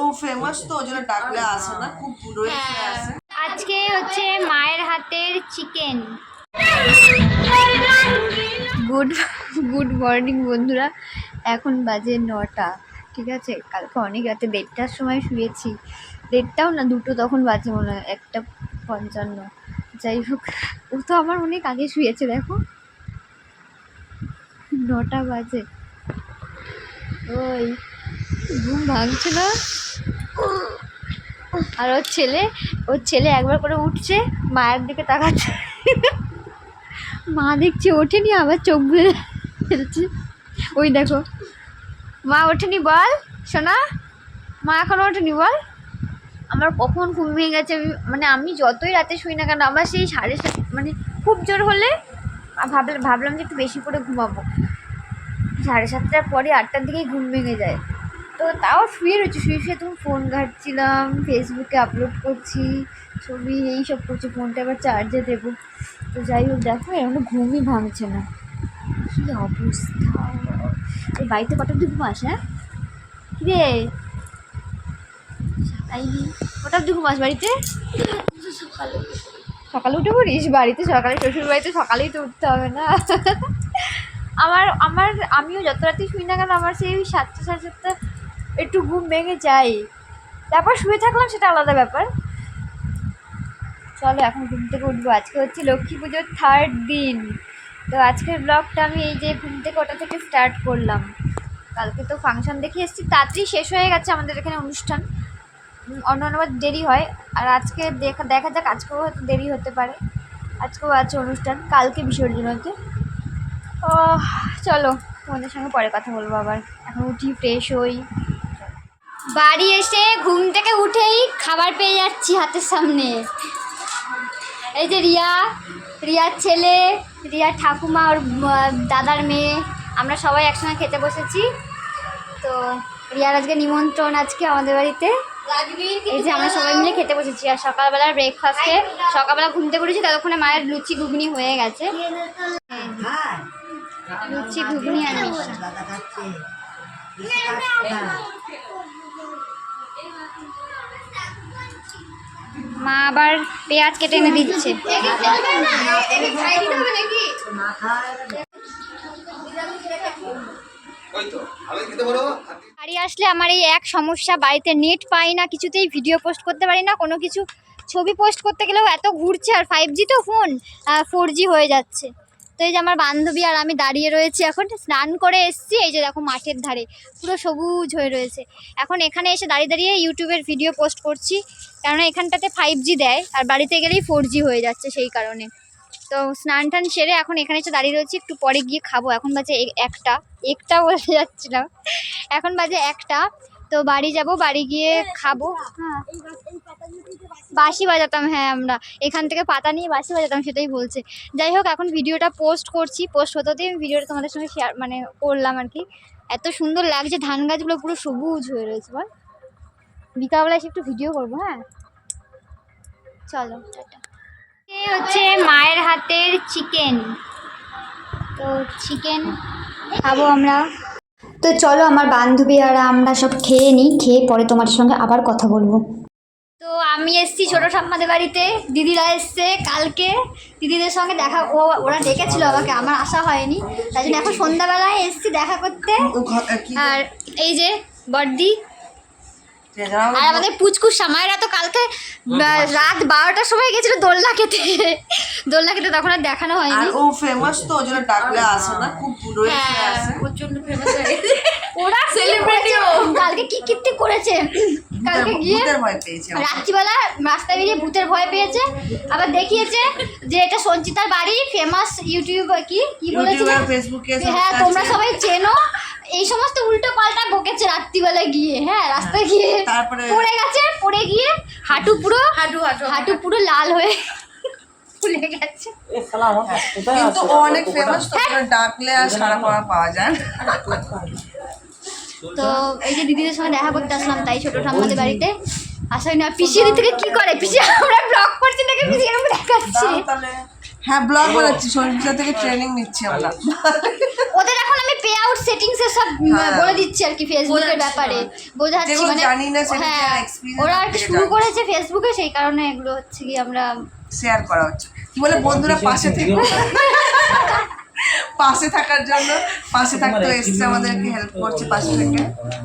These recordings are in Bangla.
ও ফেমাস তো ওই জন্য ডাকলে আসে না খুব দূরে হ্যাঁ। আসে। আজকে হচ্ছে মায়ের হাতের চিকেন গুড গুড মর্নিং বন্ধুরা। এখন বাজে নটা ঠিক আছে? কালকে অনেক রাতে দেড়টার সময় শুয়েছি। দেড়টাও না দুটো তখন বাজে মনে হয় একটা পঞ্চান্ন। যাই হোক ও তো আমার অনেক আগে শুয়েছে দেখো। নটা বাজে। ওই ঘুম ভাঙছে না? আর ওর ছেলে ওর ছেলে একবার করে উঠছে, মায়ের দিকে তাকাচ্ছে। মা দেখছে, ওঠেনি, আবার চোখ বুঝে ফেলছে। ওই দেখো। মা ওঠেনি, বল, সোনা। মা এখনও ওঠেনি, বল। আমার কখন ঘুম ভেঙে গেছে মানে আমি যতই রাতে শুই না কেন, আমার সেই সাড়ে সাত মানে খুব জোর হলে ভাবলাম ভাবলাম যে একটু বেশি করে ঘুমাবো। সাড়ে সাতটার পরে আটটার দিকেই ঘুম ভেঙে যায়। তো তাও শুয়ে রয়েছে, শুয়ে শুয়ে তুমি ফোন ঘাটছিলাম ফেসবুকে আপলোড করছি, ছবি এই সব করছি ফোনটা আবার চার্জে দেবো। তো যাই হোক, দেখো এরকম ঘুমই ভাঙছে না। কী অবস্থা? এই বাড়িতে কটা অব্দি ঘুমাস হ্যাঁ? কী রে কটা অব্দি ঘুমাস বাড়িতে? সকালে সকালে উঠে পড়িস? বাড়িতে সকালে শ্বশুর বাড়িতে সকালেই তো উঠতে হবে না। আমার আমার, আমিও যত রাতেই শুই না কেন, আমার সেই সাতটা, সাড়ে সাতটা একটু ঘুম ভেঙে যায় তারপর শুয়ে থাকলাম, সেটা আলাদা ব্যাপার। চলো, এখন ঘুম থেকে উঠবো। আজকে হচ্ছে লক্ষ্মী পুজোর থার্ড দিন। তো আজকের ব্লগটা আমি এই যে ঘুম থেকে ওটা থেকে স্টার্ট করলাম। কালকে তো ফাংশন দেখে এসেছি। তাড়াতাড়ি শেষ হয়ে গেছে আমাদের এখানে অনুষ্ঠান। অন্য অন্যবার দেরি হয়। আর আজকে দেখা দেখা যাক, আজকেও হয়তো দেরি হতে পারে। আজকেও আছে অনুষ্ঠান। কালকে বিসর্জন হচ্ছে ও চলো, তোমাদের সঙ্গে পরে কথা বলব আবার। এখন উঠি ফ্রেশ হই। বাড়ি এসে ঘুম থেকে উঠেই খাবার পেয়ে যাচ্ছি হাতের সামনে। এই যে রিয়া, রিয়ার ছেলে রিয়ার ঠাকুমা, ওর দাদার মেয়ে, আমরা সবাই একসঙ্গে খেতে বসেছি। তো রিয়ার আজকে নিমন্ত্রণ আজকে আমাদের বাড়িতে। এই যে আমরা সবাই মিলে খেতে বসেছি। আর সকালবেলার ব্রেকফাস্টে সকালবেলা ঘুম থেকে উঠেছি, ততক্ষণে মায়ের লুচি ঘুগনি হয়ে গেছে। লুচি, ঘুগনি আর মা আবার পেঁয়াজ কেটে এনে দিচ্ছে। বাড়ি আসলে আমার এই এক সমস্যা, বাড়িতে নেট পাই না, কিছুতেই ভিডিও পোস্ট করতে পারি না, কোনো কিছু ছবি পোস্ট করতে গেলেও এত ঘুরছে আর ফাইভ জি তো ফোন ফোর জি হয়ে যাচ্ছে। তো এই যে আমার বান্ধবী আর আমি দাঁড়িয়ে রয়েছি এখন, স্নান করে এসেছি, এই যে দেখো মাঠের ধারে, পুরো সবুজ হয়ে রয়েছে। এখন এখানে এসে দাঁড়িয়ে দাঁড়িয়ে ইউটিউবের ভিডিও পোস্ট করছি, কেননা এখানটাতে ফাইভ জি দেয়, আর বাড়িতে গেলেই ফোর জি হয়ে যাচ্ছে সেই কারণে। তো স্নান টান সেরে এখন এখানে এসে দাঁড়িয়ে রয়েছি, একটু পরে গিয়ে খাব। এখন বাজে একটা একটা বলতে যাচ্ছিলাম। এখন বাজে একটা। তো বাড়ি যাব বাড়ি গিয়ে খাব। হ্যাঁ। বাঁশি বাজাতাম হ্যাঁ আমরা। এখান থেকে পাতা নিয়ে বাঁশি বাজাতাম সেটাই বলছে। যাই হোক এখন ভিডিওটা পোস্ট করছি। পোস্ট হতে হতেই আমি ভিডিওটা তোমাদের সঙ্গে শেয়ার মানে করলাম আর কি। এত সুন্দর লাগছে ধান গাছগুলো পুরো সবুজ হয়ে রয়েছে বল। বিকালবেলা এসে একটু ভিডিও করব হ্যাঁ? চলো হচ্ছে মায়ের হাতের চিকেন তো চিকেন খাব আমরা। তো চলো আমার বান্ধবী আর আমরা সব খেয়ে নিই খেয়ে পরে তোমার সঙ্গে আবার কথা বলব। তো আমি এসছি ছোটো ঠাম্মাদের বাড়িতে দিদিরা এসছে কালকে দিদিদের সঙ্গে দেখা ও ওরা ডেকেছিল আমাকে আমার আসা হয়নি তাই জন্য এখন সন্ধ্যাবেলায় এসছি দেখা করতে। আর এই যে বর্দি। আর আমাদের পুচকুর সামাইরা তো কালকে রাত বারোটার সময় গেছিল দোলনা খেতে। দোলনা খেতে তখন আর দেখানো হয়নি। আর ও ফেমাস তো ওই জন্য ডাকলে আসে না খুব দূরে হ্যাঁ। আসে। প্রচণ্ড ফেমাস হয়ে গেছে। ওরা সেলিব্রিটি কালকে কি কীর্তি করেছে? কালকে গিয়ে ভূতের ভয় পেয়েছে রাত্রিবেলা রাস্তায় বেরিয়ে ভূতের ভয় পেয়েছে। আবার দেখিয়েছে যে এটা সঞ্চিতার বাড়ি ফেমাস ইউটিউব কি কি বলেছিল? ইউটিউবে ফেসবুকে সব হ্যাঁ। তোমরা সবাই চেনো। এই সমস্ত উল্টো পাল্টা বকেছে রাত্রিবেলা গিয়ে। হ্যাঁ রাস্তায় গিয়ে পড়ে গেছে পড়ে গিয়ে হাঁটু পুরো হাঁটু হাঁটু। হাঁটু পুরো লাল হয়ে ফুলে গেছে। কিন্তু অনেক ফেমাস তো ডাকলে আর সারা পাওয়া পাওয়া যায় তো এই যে দিদিদের সঙ্গে দেখা করতে আসলাম তাই ছোট ঠাম্মাদের বাড়িতে। আসলে না পিসিদি থেকে কি করে? পিসি আমরা ব্লগ করছি নাকি? পিসি আমি দেখাচ্ছি। হ্যাঁ ব্লগ বানাচ্ছি থেকে ট্রেনিং নিচ্ছি আমরা। ওদের এখন আমি পে আউট সেটিংস এর সব হ্যাঁ। বলে দিচ্ছে আর কি ফেসবুকের ব্যাপারে। হ্যাঁ। বোঝাচ্ছি মানে জানি না সেটা হ্যাঁ ওরা আর কি শুরু করেছে ফেসবুকে সেই কারণে এগুলো হচ্ছে কি আমরা শেয়ার করা হচ্ছে। কি বলে বন্ধুরা পাশে থেকে। পাশে থাকার জন্য পাশে থাকতে এসছে আমাদেরকে হেল্প করছে পাশে থেকে।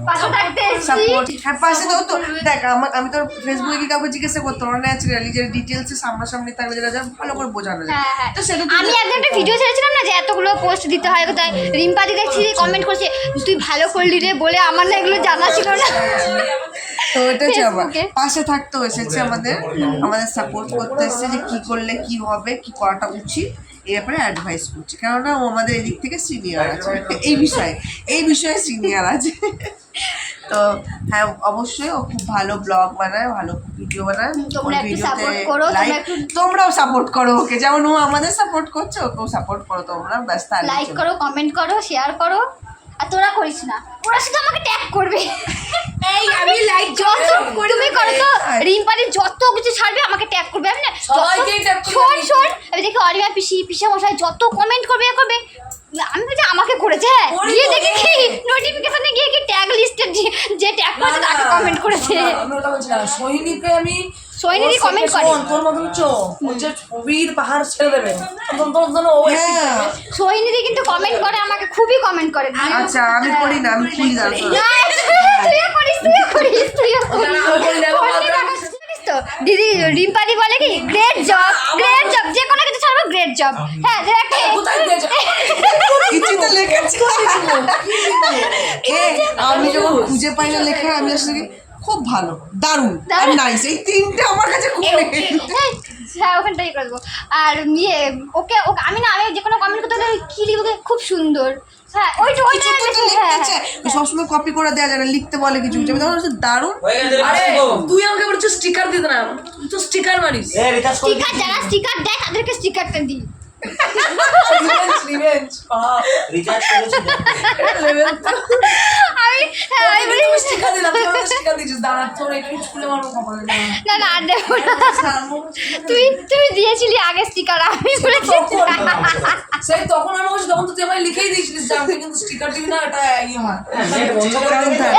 পাশে থাকতে এসেছি। সাপোর্ট হ্যাঁ পাশে তো তো দেখ আমার আমি তোর ফেসবুকে কি কাউকে জিজ্ঞাসা করতো না? ন্যাচারালি যে ডিটেলসে সামনাসামনি থাকলে যেটা যা ভালো করে বোঝানো যায়। হ্যাঁ, হ্যাঁ। তো সেটা আমি একদিন একটা ভিডিও ছেড়েছিলাম না যে এতগুলো পোস্ট দিতে হয় কোথায় রিম্পাদি দেখছি কমেন্ট করছে তুই ভালো করলি রে বলে আমার না এগুলো জানা ছিল না। তো এটা আমার পাশে থাকতেও এসেছে আমাদের আমাদের সাপোর্ট করতে এসেছে যে কি করলে কি হবে কি করাটা উচিত। এই ব্যাপারে অ্যাডভাইস করছি। কেননা ও আমাদের এদিক থেকে সিনিয়র আছে। এই বিষয়ে এই বিষয়ে সিনিয়র আছে। তো হ্যাঁ অবশ্যই ও খুব ভালো ব্লগ বানায় ভালো ভিডিও বানায়। তোমরাও সাপোর্ট করো ওকে। যেমন ও আমাদের সাপোর্ট করছে ওকেও সাপোর্ট করো তোমরা। ব্যাস তাহলেই লাইক করো কমেন্ট করো শেয়ার করো। আর তোরা করিস না। ওরা শুধু আমাকে ট্যাগ করবে। এই আমি লাইক যত তুমি করো তো রিম্পাদি যত কিছু ছাড়বে আমাকে ট্যাগ করবে। আমি না শোন। শোন আমি দেখি অরিমা পিসি পিসা মশাই যত কমেন্ট করবে এ করবে। আমি বলছি আমাকে করেছে হ্যাঁ? গিয়ে দেখি কি নোটিফিকেশনে গিয়ে কি ট্যাগ লিস্টে যে ট্যাগ করেছে তাকে কমেন্ট করেছে। আমি ওটা বলছি না। সোহিনীকে আমি থেকে করে। তোর মতন চো ও। যে ছবির পাহাড় ছেড়ে দেবে। তোর জন্য ও একটু হ্যাঁ। সোহিনীদি কিন্তু কমেন্ট করে আমাকে খুবই কমেন্ট করে। আচ্ছা আমি করি না আমি খুলি না, তুইও করিস তুইও করিস তুইও ওটা না করলে আমার করলি না, মাথা- জানিস তো? দিদি রিম্পাদি বলে কি গ্রেট জব গ্রেট জব যে কোনো কিছু ছাড়বো গ্রেট জব হ্যাঁ যে একটা আমি যখন খুঁজে পাই না লেখা আমি আসলে খুব ভালো দারুণ আর নাইস এই তিনটে আমার কাছে খুব এই, হ্যাঁ ওখানটাই করে দেবো। আর ইয়ে ওকে ওকে আমি না আমি যে কোনো কমেন্ট করতে গেলে কি লিখব খুব সুন্দর। হ্যাঁ ওইটা ওইটা হ্যাঁ লিখতেছে সবসময় কপি করে দেওয়া যায় না লিখতে বলে কিছু কিছু তখন বলছি, দারুণ। আরে তুই আমাকে বলছিস স্টিকার দিতে না তুই স্টিকার মারিস। স্টিকার যারা স্টিকার দেয় তাদেরকে স্টিকারটা দিই। রিভেঞ্জ রিভেঞ্জ রিচার্জ করেছি। লেভেল তো। আমি হ্যাঁ তুই না। না আর দেবো তুই দিয়েছিলি আগে স্টিকার আমি বলেছি। সেই তখন আমি বলছি তখন তো তুই আমায় লিখেই দিয়েছিলিস যে আমাকে কিন্তু স্টিকার দিবি না এটা ইয়ে হয়।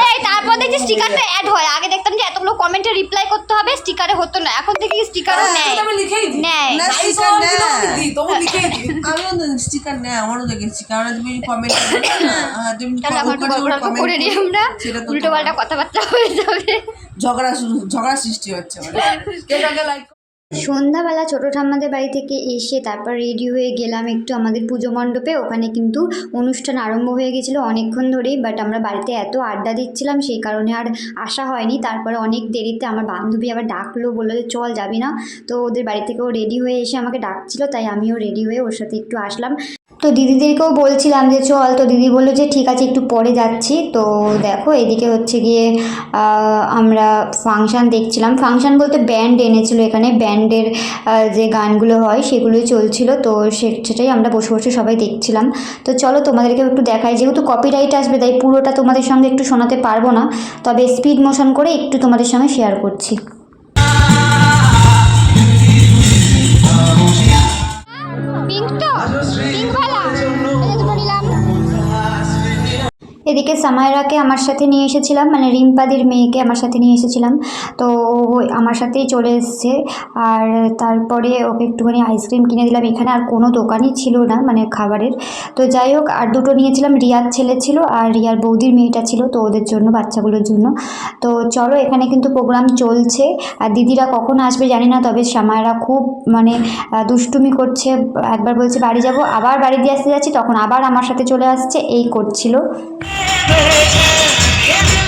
এই তারপর দেখছি স্টিকারটা অ্যাড হয় আগে এতগুলো কমেন্টে রিপ্লাই করতে হবে স্টিকারে হতো না। এখন থেকে স্টিকারও হ্যাঁ, নেয়। সেটা আমি লিখেই দিই। নেয়। নেয়। আমিও স্টিকার নেই আমারও দেখেছি কারণ তুমি কমেন্ট comment করে নিই আমরা। উল্টো পাল্টা কথাবার্তা হয়ে যাবে। ঝগড়া শুরু ঝগড়া সৃষ্টি হচ্ছে মানে লাইক সন্ধ্যাবেলা ছোটো ঠাম্মাদের বাড়ি থেকে এসে তারপর রেডি হয়ে গেলাম একটু আমাদের পুজো মণ্ডপে। ওখানে কিন্তু অনুষ্ঠান আরম্ভ হয়ে গেছিল অনেকক্ষণ ধরেই বাট আমরা বাড়িতে এত আড্ডা দিচ্ছিলাম সেই কারণে আর আসা হয়নি। তারপরে অনেক দেরিতে আমার বান্ধবী আবার ডাকলো, বলল যে, চল যাবি না? তো ওদের বাড়ি থেকেও রেডি হয়ে এসে আমাকে ডাকছিল, তাই আমিও রেডি হয়ে ওর সাথে একটু আসলাম। তো দিদিদেরকেও বলছিলাম যে, চল তো দিদি বলল যে, ঠিক আছে, একটু পরে যাচ্ছি। তো দেখো, এদিকে হচ্ছে গিয়ে আমরা ফাংশান দেখছিলাম। ফাংশান বলতে ব্যান্ড এনেছিল এখানে। ব্যান্ডের যে গানগুলো হয়, সেগুলোই চলছিল। তো সেটাই আমরা বসে বসে সবাই দেখছিলাম। তো চলো, তোমাদেরকেও একটু দেখাই। যেহেতু কপিরাইট আসবে, তাই পুরোটা তোমাদের সঙ্গে একটু শোনাতে পারব না। তবে স্পিড মোশন করে একটু তোমাদের সঙ্গে শেয়ার করছি। এদিকে সামায়রাকে আমার সাথে নিয়ে এসেছিলাম মানে রিম্পাদির মেয়েকে আমার সাথে নিয়ে এসেছিলাম। তো ও আমার সাথেই চলে এসছে। আর তারপরে ওকে একটুখানি আইসক্রিম কিনে দিলাম। এখানে আর কোনো দোকানই ছিল না মানে খাবারের। তো যাই হোক, আর দুটো নিয়েছিলাম। রিয়ার ছেলে ছিল আর রিয়ার বৌদির মেয়েটা ছিল, তো ওদের জন্য, বাচ্চাগুলোর জন্য। তো চলো, এখানে কিন্তু প্রোগ্রাম চলছে। আর দিদিরা কখন আসবে জানি না, তবে সামায়রা খুব মানে দুষ্টুমি করছে। একবার বলছে, বাড়ি যাব। আবার বাড়ি দিয়ে আসতে যাচ্ছি, তখন আবার আমার সাথে চলে আসছে। এই করছিল। তোরা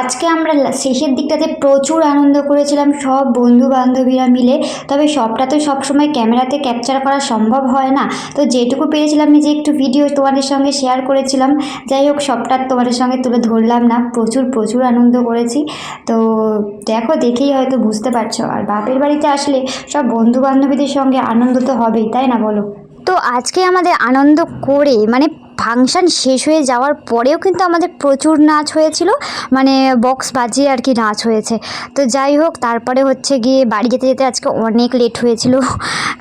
আজকে আমরা শেষের দিকটাতে প্রচুর আনন্দ করেছিলাম, সব বন্ধু বান্ধবীরা মিলে। তবে সবটা তো সবসময় ক্যামেরাতে ক্যাপচার করা সম্ভব হয় না। তো যেটুকু পেরেছিলাম নিজে একটু ভিডিও তোমাদের সঙ্গে শেয়ার করেছিলাম। যাই হোক, সবটা তোমাদের সঙ্গে তুলে ধরলাম না। প্রচুর প্রচুর আনন্দ করেছি। তো দেখো, দেখেই হয়তো বুঝতে পারছ। আর বাপের বাড়িতে আসলে সব বন্ধু বান্ধবীদের সঙ্গে আনন্দ তো হবেই, তাই না বলো? তো আজকে আমাদের আনন্দ করে মানে ফাংশন শেষ হয়ে যাওয়ার পরেও কিন্তু আমাদের প্রচুর নাচ হয়েছিল। মানে বক্স বাজিয়ে আর কি নাচ হয়েছে। তো যাই হোক, তারপরে হচ্ছে গিয়ে বাড়ি যেতে যেতে আজকে অনেক লেট হয়েছিল।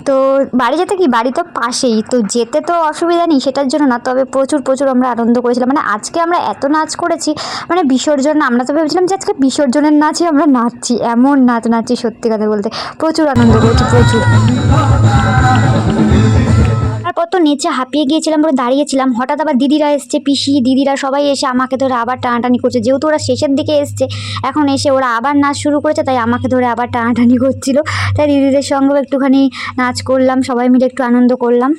তো বাড়ি যেতে কি? বাড়ি তো পাশেই। তো যেতে তো অসুবিধা নেই, সেটার জন্য না। তবে প্রচুর প্রচুর আমরা আনন্দ করেছিলাম। মানে আজকে আমরা এত নাচ করেছি মানে বিসর্জন আমরা তো ভেবেছিলাম যে আজকে বিসর্জনের নাচই আমরা নাচছি। এমন নাচ নাচছি সত্যি কথা বলতে। প্রচুর আনন্দ করেছি, প্রচুর। তারপর তো নেচে হাঁপিয়ে গিয়েছিলাম, পুরো দাঁড়িয়েছিলাম। হঠাৎ আবার দিদিরা এসছে, পিসি, দিদিরা সবাই এসে আমাকে ধরে আবার টানাটানি করছে। যেহেতু ওরা শেষের দিকে এসছে, এখন এসে ওরা আবার নাচ শুরু করেছে, তাই আমাকে ধরে আবার টানাটানি করছিল। তাই দিদিদের সঙ্গেও একটুখানি নাচ করলাম, সবাই মিলে একটু আনন্দ করলাম।